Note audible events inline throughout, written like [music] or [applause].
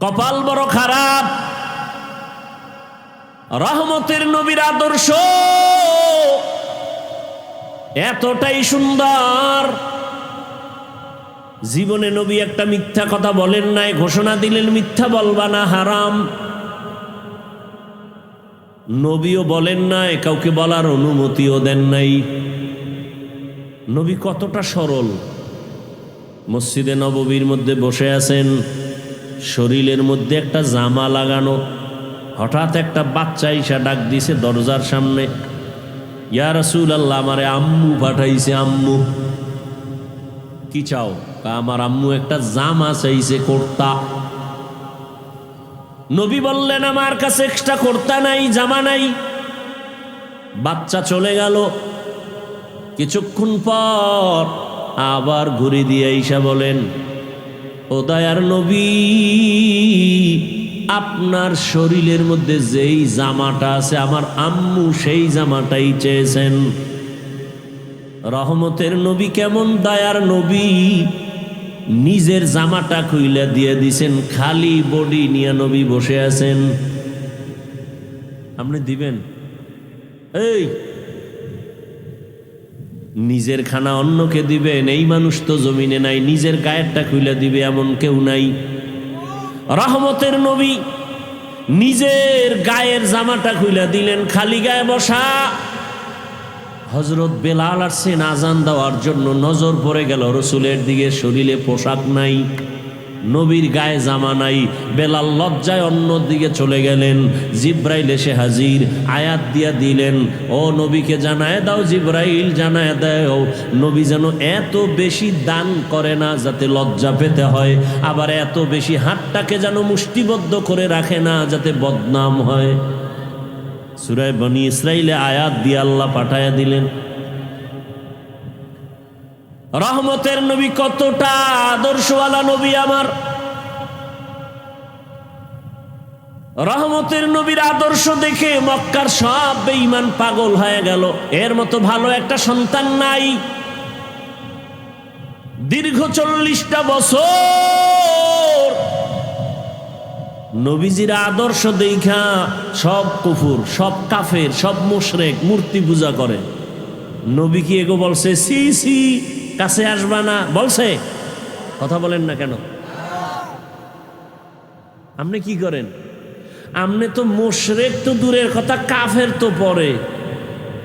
কপাল বড় খারাপ। রহমতের নবীর আদর্শ এতটাই সুন্দর। জীবনে নবী একটা মিথ্যা কথা বলেন নাই, ঘোষণা দিলেন মিথ্যা বলবা না, হারাম। নবীও বলেন নাই, কাউকে বলার অনুমতিও দেন নাই। নবী কতটা সরল। মসজিদে নববীর মধ্যে বসে আছেন। শরীরের মধ্যে একটা জামা লাগানো। হঠাৎ একটা বাচ্চা ইসা ডাক দিছে দরজার সামনে। ইয়া রসুল আল্লাহ আমারে আম্মু পাঠাইছে, আম্মু। কি চাও? আমার আম্মু একটা জামা চাইছে কর্তা। নবী বললেন, আমার কাছে এক্সট্রা কর্তা নাই, জামা নাই। বাচ্চা চলে গেল। কিছুক্ষণ পর আবার ঘুরে দিয়ে ঈশা বলেন ও দয়ার নবী, আপনার শরীরের মধ্যে যেই জামাটা আছে, আমার আম্মু সেই জামাটাই চেয়েছেন। রহমতের নবী কেমন দয়ার নবী, নিজের জামাটা খুইলা দিয়ে দিছেন, খালি বডি নিয়ে নবী বসে আছেন। আপনি দিবেন? এই নিজের খানা অন্যকে দিবেন এই মানুষ তো জমিনে নাই, নিজের গায়েরটা খুলে দিবে এমন কেউ নাই। রহমতের নবী নিজের গায়ের জামাটা খুলে দিলেন, খালি গায়ে বসা। হজরত বেলাল আর আসছেন আজান দেওয়ার জন্য নজর পড়ে গেল, রসুলের দিকে শরীরে পোশাক নাই। নবীর গায়ে জামা নাই। বেলাল লজ্জায় অন্য দিকে চলে গেলেন। জিব্রাইল এসে হাজির, আয়াত দিয়া দিলেন, ও নবীকে জানায় দাও, জিব্রাইল জানায় দাও, নবী যেন এত বেশি দান করে না যাতে লজ্জা পেতে হয়, আবার এত বেশি হাতটাকে যেন মুষ্টিবদ্ধ করে রাখে না যাতে বদনাম হয়। সুরায় বনি ইসরাইলে আয়াত দিয়ে আল্লাহ পাঠায়া দিলেন। রহমতের নবী কতটা আদর্শওয়ালা নবী আমার। রহমতের নবীর আদর্শ দেখে মক্কার সব বেঈমান পাগল হয়ে গেল। এর মতো ভালো একটা সন্তান নাই। দীর্ঘ চল্লিশটা বছর নবীজির আদর্শ দেখা সব কুফুর, সব কাফের, সব মুশরেক মূর্তি পূজা করে। নবী কি এগো বলছে, সি সি কাছে আসবা না। বলছে, কথা বলেন না কেন? আপনি কি করেন? আপনি তো মোশরেক তো দূরের কথা, কাফের তো পরে।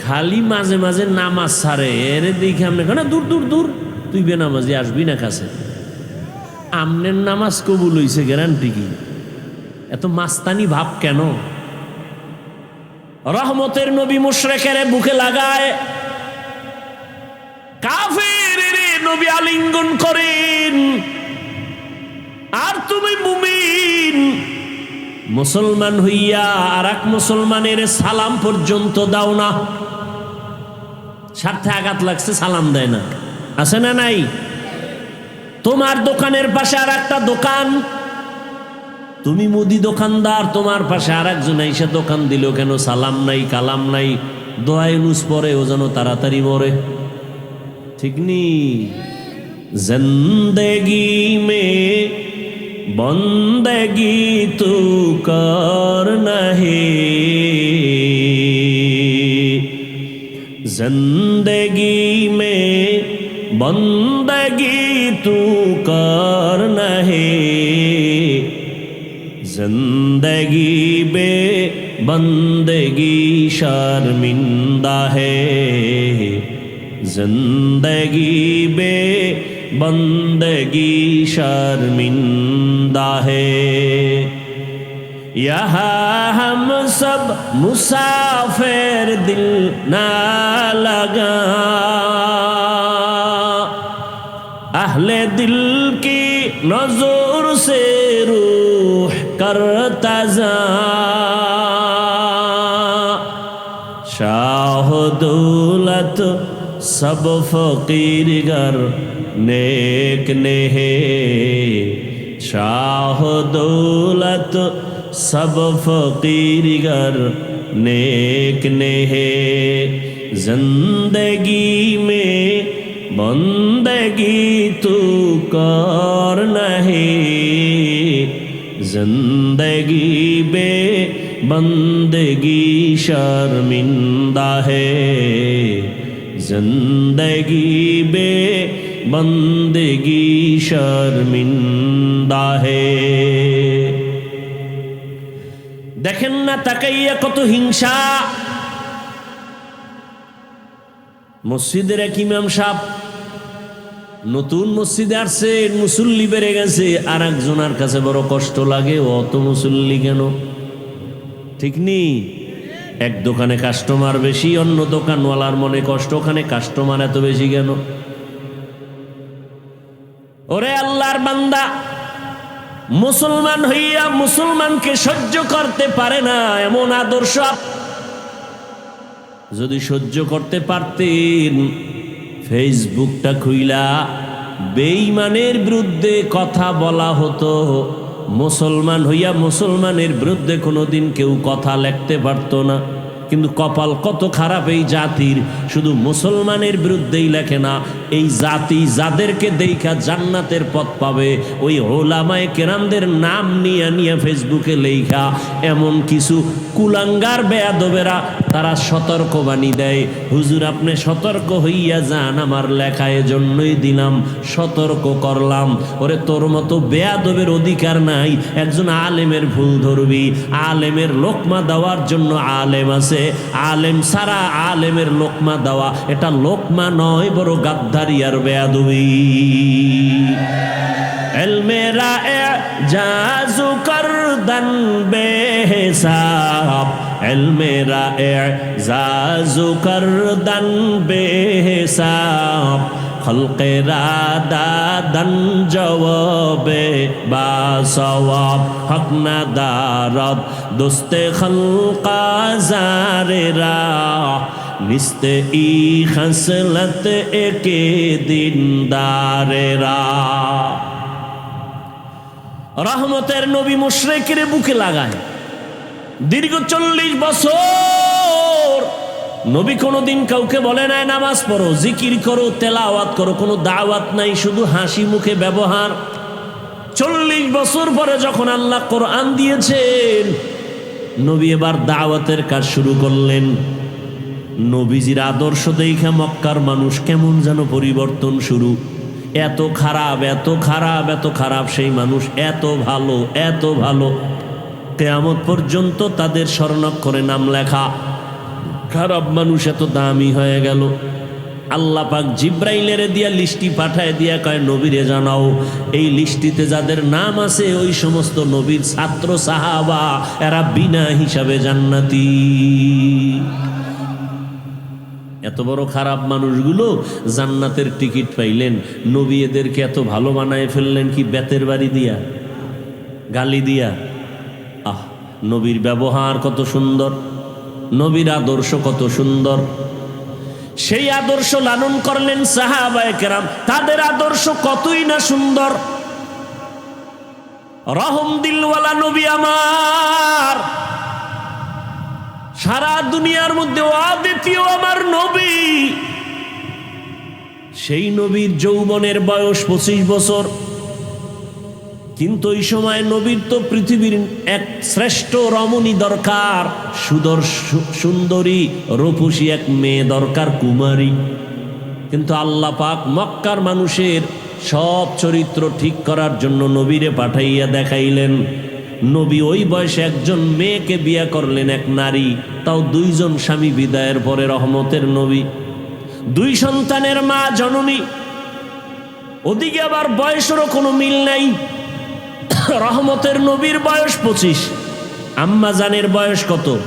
খালি মাঝে মাঝে নামাজ ছাড়ে। এর দেখে আপনি কেন দূর দূর দূর। তুই বেনামাজি আসবি না কাছে? আমনের নামাজ কবুল হইছে গ্যারান্টি কি? এত মাস্তানি ভাব কেন? রহমতের নবী মুশরেকের বুকে লাগায়। কাফের নবী আলিঙ্গন করেন। আর তুমি মুমিন। মুসলমান হইয়া আর এক মুসলমানের সালাম পর্যন্ত দাও না। স্বার্থে আঘাত লাগছে, সালাম দেয় না। আছে না নাই? তোমার দোকানের পাশে আর একটা দোকান। তুমি মুদি দোকানদার, তোমার পাশে আর একজন এসে দোকান দিল কেন সালাম নাই, কালাম নাই? দোয়াই নুস পরে, ও যেন তাড়াতাড়ি মরে। ঠিক নি জিন্দগি মে বন্দগি তু কর নহে जिंदगी में बंदगी तू कर नहे जिंदगी बे बंदगी शर्मिंदा है जिंदगी बे बंदगी शर्मिंदा है यहाँ हम सब मुसाफिर दिल ना लगा अहले दिल की नजर से रूह करता जा शाह दौलत सब फकीर गर नेक ने है शाह दौलत सब फकीर गर नेक ने है जिंदगी में बंदगी तू कर नहीं जिंदगी बे बंदगी शर्मिंदा है زندگی বে بندگی শর্মিন্দা হে দেখেন না তাকাইয়া কত হিংসা মসজিদের এক ইমাম সাহ নতুন মসজিদে আসছে, মুসল্লি বেড়ে গেছে আর একজনের কাছে বড় কষ্ট লাগে অত মুসল্লি কেন? ঠিক নেই? এক দোকানে কাস্টমার বেশি, অন্য দোকানওয়ালার মনে কষ্ট। ওখানে কাস্টমার এত বেশি কেন? ওরে আল্লাহর বান্দা, মুসলমান হইয়া মুসলমানকে সহ্য করতে পারে না এমন আদর্শ যদি সহ্য করতে পারতেন ফেসবুকটা খুইলা বেঈমানের বিরুদ্ধে কথা বলা হতো। মুসলমান হইয়া মুসলমানের বিরুদ্ধে কোনোদিন কেউ কথা লেখতে পারত না। কিন্তু কপাল কত খারাপ এই জাতির? শুধু মুসলমানের বিরুদ্ধেই লেখে না, এই জাতি যাদেরকে দেখা জান্নাতের পথ পাবে, ওই ওলামায় কেরামদের নাম নিয়ে নিয়ে ফেসবুকে লেখা, এমন কিছু কুলাঙ্গার বেয়াদবেরা তারা সতর্ক বাণী দেয়। হুজুর, আপনি সতর্ক হইয়া যান আমার লেখা, এজন্যই দিলাম, সতর্ক করলাম। ওরে, তোর মতো বেয়াদবের অধিকার নাই, একজন আলেমের ভুল ধরবি। আলেমের লোকমা দেওয়ার জন্য আলেম আছে আলেম সারা আলেমের লোকমা দেওয়া। এটা লোকমা নয়, বড় গাদ্দারি আর বেয়াদবি। মেরা জাজু করদন বেহিসাব। মেরা জাজু করদন বেহিসাব। খলকেরা দাদন জবাবে বা হক না দারদ। দোস্তে খলকা জারেরা নিস্তে ই খসলত একে দিনদারেরা রহমতের নবী মুশরেকের বুকে লাগায়। দীর্ঘ চল্লিশ বছর নবী কোনোদিন কাউকে বলে নাই, নামাজ পড়ো, জিকির করো, তেলাওয়াত করো, কোনো দাওয়াত নাই, শুধু হাসি মুখে ব্যবহার। চল্লিশ বছর পরে যখন আল্লাহ কোরআন দিয়েছেন, নবী এবার দাওয়াতের কাজ শুরু করলেন। নবীজির আদর্শ দেখা মক্কার মানুষ কেমন যেন পরিবর্তন শুরু। এত খারাপ এত খারাপ এত খারাপ, সেই মানুষ এত ভালো এত ভালো। কেয়ামত পর্যন্ত তাদের স্বর্ণাক্ষরে নাম লেখা। খারাপ মানুষ এত দামি হয়ে গেল। আল্লাহ পাক জিব্রাইলের দিয়া লিস্টি পাঠায় দিয়া কয়, নবীরে জানাও, এই লিস্টিতে যাদের নাম আছে, ওই সমস্ত নবীর ছাত্র সাহাবা, এরা বিনা হিসাবে জান্নাতি। এত বড় খারাপ মানুষগুলো জান্নাতের টিকিট পাইলেন, নবী এদেরকে এত ভালো বানায় ফেললেন কি, বেতের বাড়ি দিয়া, গালি দিয়া? আহ, নবীর ব্যবহার কত সুন্দর। নবীর আদর্শ কত সুন্দর। সেই আদর্শ লালন করলেন সাহাবায়ে কেরাম। তাদের আদর্শ কতই না সুন্দর। রহম দিলওয়ালা নবী আমার। সারা দুনিয়ার মধ্যে অদ্বিতীয় আমার নবী। সেই নবীর যৌবনের বয়স পঁচিশ বছর। কিন্তু ওই সময় নবীর তো পৃথিবীর এক শ্রেষ্ঠ রমণী দরকার সুদর সুন্দরী, রূপসী এক মেয়ে দরকার, কুমারী। কিন্তু আল্লাহ পাক মক্কার মানুষের সব চরিত্র ঠিক করার জন্য নবীরে পাঠাইয়া দেখাইলেন। নবী ওই বয়সে একজন মেয়েকে বিয়া করলেন, এক নারী, তাও দুইজন স্বামী বিদায়ের পরে রহমতের নবী। দুই সন্তানের মা জননী। ওদিকে আবার বয়সেরও কোনো মিল নাই। [laughs] রহমতের নবীর বয়স পঁচিশ। আম্মা জানের বয়স কত?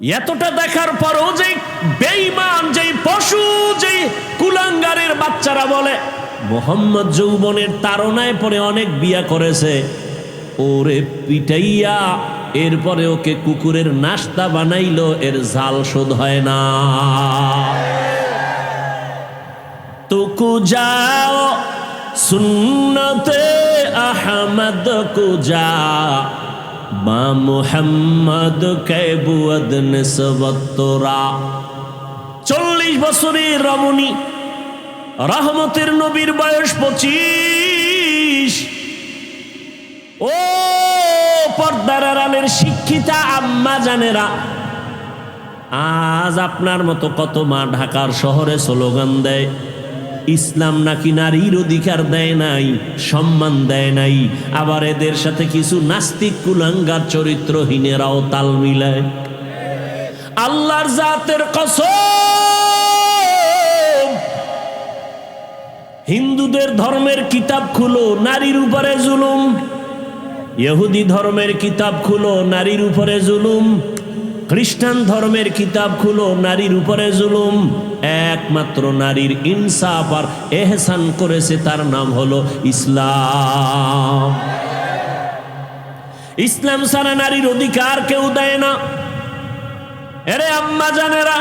এতটা দেখার পরও যে বেইমান যে পশু, যে কুলাঙ্গারের বাচ্চারা বলে, মোহাম্মদ যৌবনের তারনায় পরে অনেক বিয়া করেছে। ওরে পিটাইয়া, এরপরে ওকে কুকুরের নাস্তা বানাইল, এর জাল শোধ হয় না। তুকু যাও সুন্নতে আহমদ কুজা বা মুহাম্মদ কেবুয়দ নিসবতরা চল্লিশ বছরের রমণী, রহমতের নবীর বয়স পঁচিশ। ও পর্দারের শিক্ষিতা আম্মা জানেরা, আজ আপনার মতো কত মা ঢাকার শহরে স্লোগান দেয় ইসলাম নাকি নারীর অধিকার দেয় নাই, সম্মান দেয় নাই। আবার এদের সাথে কিছু নাস্তিক কুলাঙ্গার চরিত্রহীনেরাও তাল মিলায়। আল্লাহর জাতের কসম। হিন্দুদের ধর্মের কিতাব খুলো, নারীর উপরে জুলুম। ইহুদি ধর্মের কিতাব খুলো, নারীর উপরে জুলুম। খ্রিস্টান ধর্মের কিতাব খুলো, নারীর উপরে জুলুম। একমাত্র নারীর ইনসাফ আর এহসান করেছে, তার নাম হলো ইসলাম। ইসলাম ছাড়া নারীর অধিকার কেউ দেয় না। এরে আম্মা জানেরা,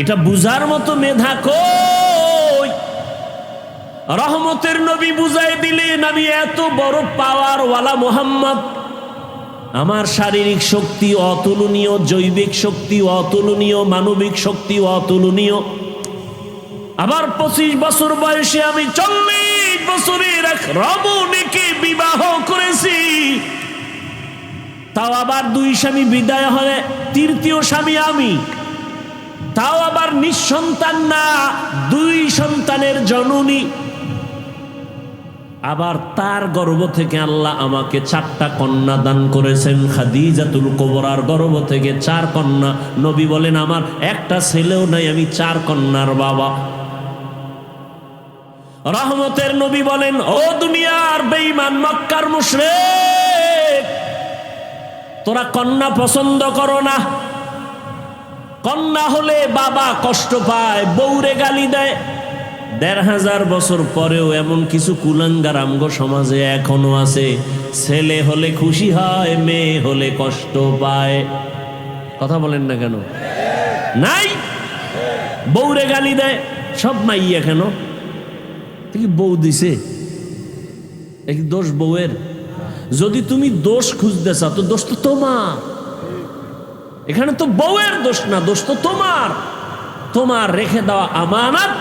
এটা বুঝার মতো মেধা কই? রহমতের নবী বুঝাই দিলেন, আমি এত বড় পাওয়ার ওয়ালা মোহাম্মদ। আমার শারীরিক শক্তি অতুলনীয়, জৈবিক শক্তি অতুলনীয়, মানবিক শক্তি অতুলনীয়। আবার পঁচিশ বছর বয়সে আমি চল্লিশ বছরের এক রমণীকে বিবাহ করেছি। তাও আবার দুই স্বামী বিদায় হলে তৃতীয় স্বামী আমি। তাও আবার নিঃসন্তান না, দুই সন্তানের জননী। আবার তার গর্ভ থেকে আল্লাহ আমাকে চারটা কন্যা দান করেছেন। খাদিজাতুল কোবরার গর্ভ থেকে চার কন্যা। নবী বলেন, আমার একটা ছেলেও নাই, আমি চার কন্যার বাবা। রহমতের নবী বলেন, ও দুনিয়ার বেঈমান, মক্কার মুশরিক, তোরা কন্যা পছন্দ করো না। কন্যা হলে বাবা কষ্ট পায়, বউরে গালি দেয়। দেড় হাজার বছর পরেও এমন কিছু কুলাঙ্গার সমাজে এখনও আছে। ছেলে হলে খুশি হয়, মেয়ে হলে কষ্ট পায়। কথা বলেন না কেন? নাই? বউরে গালি দেয়, সব মাইয়া কেন? কি বউ দিছে? দোষ বউয়ের? যদি তুমি দোষ খুঁজতে চাও তো দোষ তো তোমার। এখানে তো বউয়ের দোষ না, দোষ তো তোমার। তোমার রেখে দেওয়া আমানত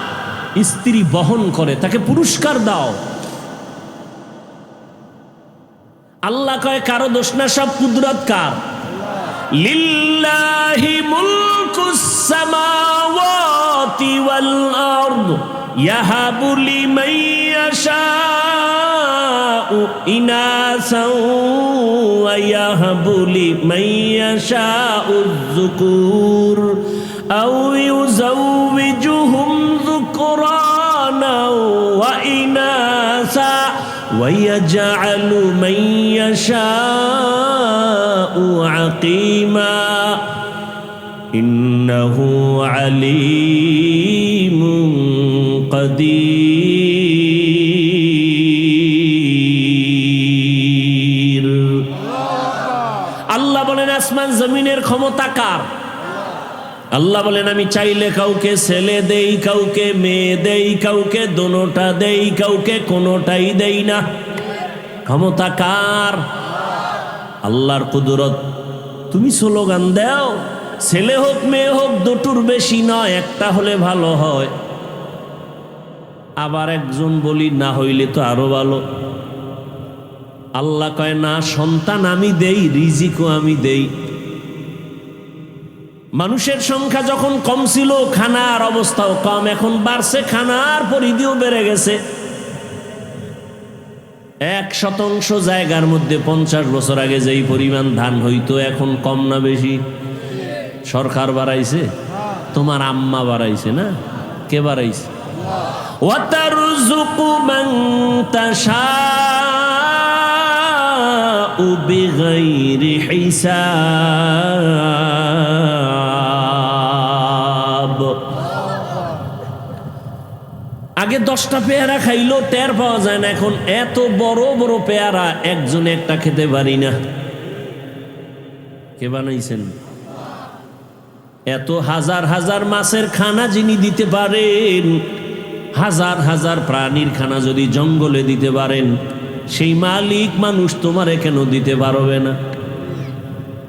স্ত্রী বহন করে, তাকে পুরস্কার দাও। আল্লাহ কয়, কারও দোষ না, সব কুদরত কার? লিল্লাহি মুলকুস সামাওয়াতি ذكرانا وإناثا ويجعل من يشاء عقيما إنه عليم قدير আল্লাহ বলেন আসমান জমিনের ক্ষমতা কার আল্লাহ বলেন, আমি চাইলে কাউকে ছেলে দেই, কাউকে মেয়ে দেই, কাউকে দোনোটা দেই, কাউকে কোনোটাই দেই না। ক্ষমতা কার? আল্লাহর কুদরত। তুমি স্লোগান দাও, ছেলে হোক, মেয়ে হোক, দুটোর বেশি নয়, একটা হলে ভালো হয়। আবার একজন বলি, না হইলে তো আরও ভালো। আল্লাহ কয়, না, সন্তান আমি দেই, রিজিকও আমি দেই। মানুষের সংখ্যা যখন কম ছিল খানার অবস্থাও কম। এখন বাড়ছে খানার পরিধিও বেড়ে গেছে। এক শতাংশ জায়গার মধ্যে পঞ্চাশ বছর আগে যেই পরিমাণ ধান হইতো এখন কম না বেশি? সরকার বাড়াইছে? তোমার আম্মা বাড়াইছে না? কে বাড়াইছে? ওয়াতারুজুকু মান بغير حساب আগে দশটা পেয়ারা খাইলো টের পাওয়া যায় না এখন এত বড় বড় পেয়ারা একজনে একটা খেতে পারি না কে বানাইছেন এত হাজার হাজার মাছের খানা যিনি দিতে পারেন হাজার হাজার প্রাণীর খানা যদি জঙ্গলে দিতে পারেন সেই মালিক মানুষ তোমারে কেন দিতে পারবে না?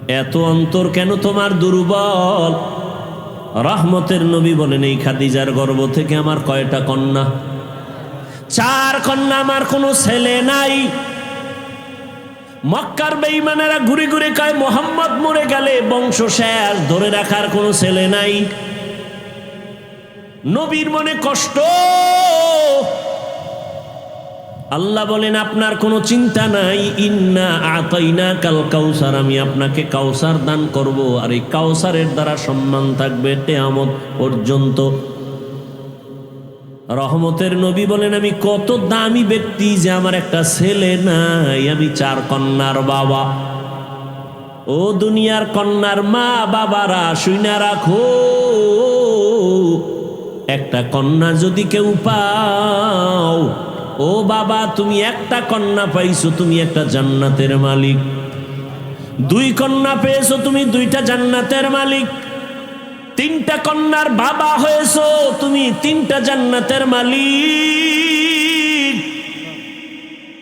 এত অন্তর কেন তোমার দুর্বল? রহমতের নবী বলেন, এই খাদিজার গর্ভ থেকে আমার কয়টা কন্যা? চার কন্যা, আমার কোনো ছেলে নাই। মক্কার বেঈমানেরা ঘুরে ঘুরে কয়, মোহাম্মদ মরে গেলে বংশ শেষ, ধরে রাখার কোনো ছেলে নাই। নবীর মনে কষ্ট। আল্লাহ বলেন, আপনার কোনো চিন্তা নাই। ইন্না আতাইনা কাল কাউসার। আমি আপনাকে কাউসার দান করব। আর এই কাউসারের দ্বারা সম্মান থাকবে তেয়ামত পর্যন্ত। রহমতের নবী বলেন, আমি কত দামি ব্যক্তি যে আমার একটা ছেলে নাই। আমি চার কন্যার বাবা। ও দুনিয়ার কন্যার মা বাবারা, শুইনা রাখো। একটা কন্যা যদি কেউ পাও ও বাবা, তুমি একটা কন্যা পাইছো, তুমি একটা জান্নাতের মালিক। দুই কন্যা পেয়েছ, তুমি দুইটা জান্নাতের মালিক। তিনটা কন্যার বাবা হয়েছো, তুমি তিনটা জান্নাতের মালিক।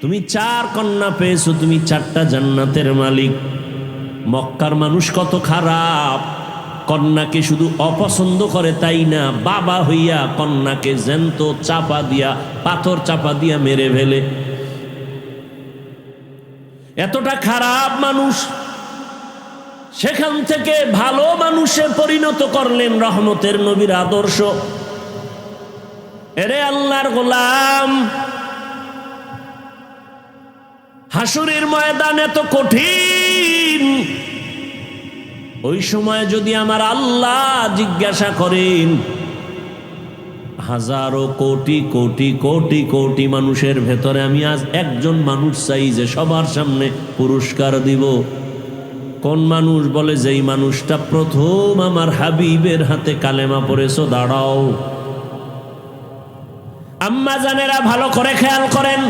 তুমি চার কন্যা পেয়েছ, তুমি চারটা জান্নাতের মালিক। মক্কার মানুষ কত খারাপ। কন্যাকে শুধু অপছন্দ করে তাই না? বাবা হইয়া কন্যাকে জ্যান্ত চাপা দিয়া, পাথর চাপা দিয়া মেরে ফেলে। এতটা খারাপ মানুষ সেখান থেকে ভালো মানুষে পরিণত করলেন রহমতের নবীর আদর্শ। এরে আল্লাহর গোলাম, হাসুরের ময়দান এত কঠিন। ওই সময় যদি আমার আল্লাহ জিজ্ঞাসা করেন, হাজারো কোটি কোটি কোটি কোটি মানুষের ভেতরে আমি আজ একজন মানুষ চাই যে সবার সামনে পুরস্কার দিব। কোন মানুষ বলে, যেই মানুষটা প্রথম আমার হাবিবের হাতে কালেমা পড়েছো, দাঁড়াও। আম্মা জানেরা ভালো করে খেয়াল করেন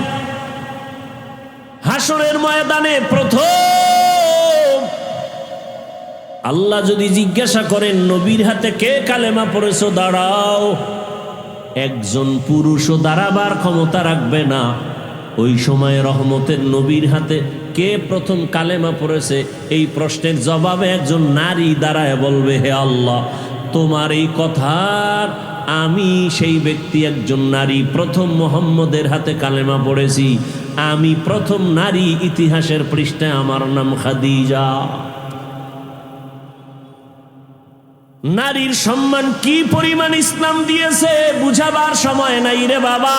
হাসরের ময়দানে প্রথম আল্লাহ যদি জিজ্ঞাসা করেন, নবীর হাতে কে কালেমা পড়েছো? দাঁড়াও। একজন পুরুষও দাঁড়াবার ক্ষমতা রাখবে না। ওই সময় রহমতের নবীর হাতে কে প্রথম কালেমা পড়েছে? এই প্রশ্নের জবাবে একজন নারী দাঁড়ায় বলবে, হে আল্লাহ, তোমার এই কথার আমি সেই ব্যক্তি একজন নারী, প্রথম মোহাম্মদের হাতে কালেমা পড়েছি। আমি প্রথম নারী ইতিহাসের পৃষ্ঠে আমার নাম খাদিজা। নারীর সম্মান কি পরিমাণ ইসলাম দিয়েছে বুঝাবার সময় নাই রে বাবা।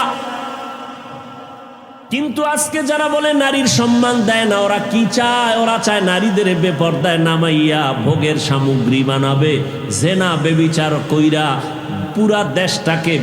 কিন্তু আজকে যারা বলে নারীর সম্মান দেয় না, ওরা কি চায়? ওরা চায় নারীদের বেপর্দায় নামাইয়া ভোগের সামগ্রী বানাবে, জেনা, বেবিচার কইরা পুরা দেশটাকে